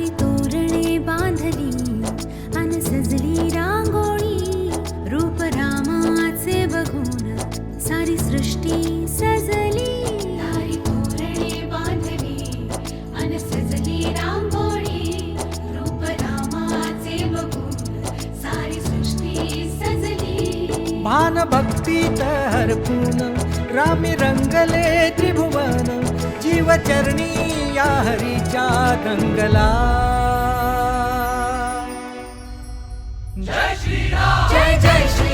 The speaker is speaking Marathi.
सारी तोरणे बांधली अन सजली रांगोळी. रूप रामाचे बघून सारी सृष्टी सजली. सारी तोरणे बांधली अन सजली रांगोळी. रूप रामाचे बघून सारी सृष्टी सजली. भान भक्तीत हरपून रामी रंगले त्रिभुवन. जीवचरणी या हरीच्या दंगला জয় শ্রীরাম জয় জয় শ্রী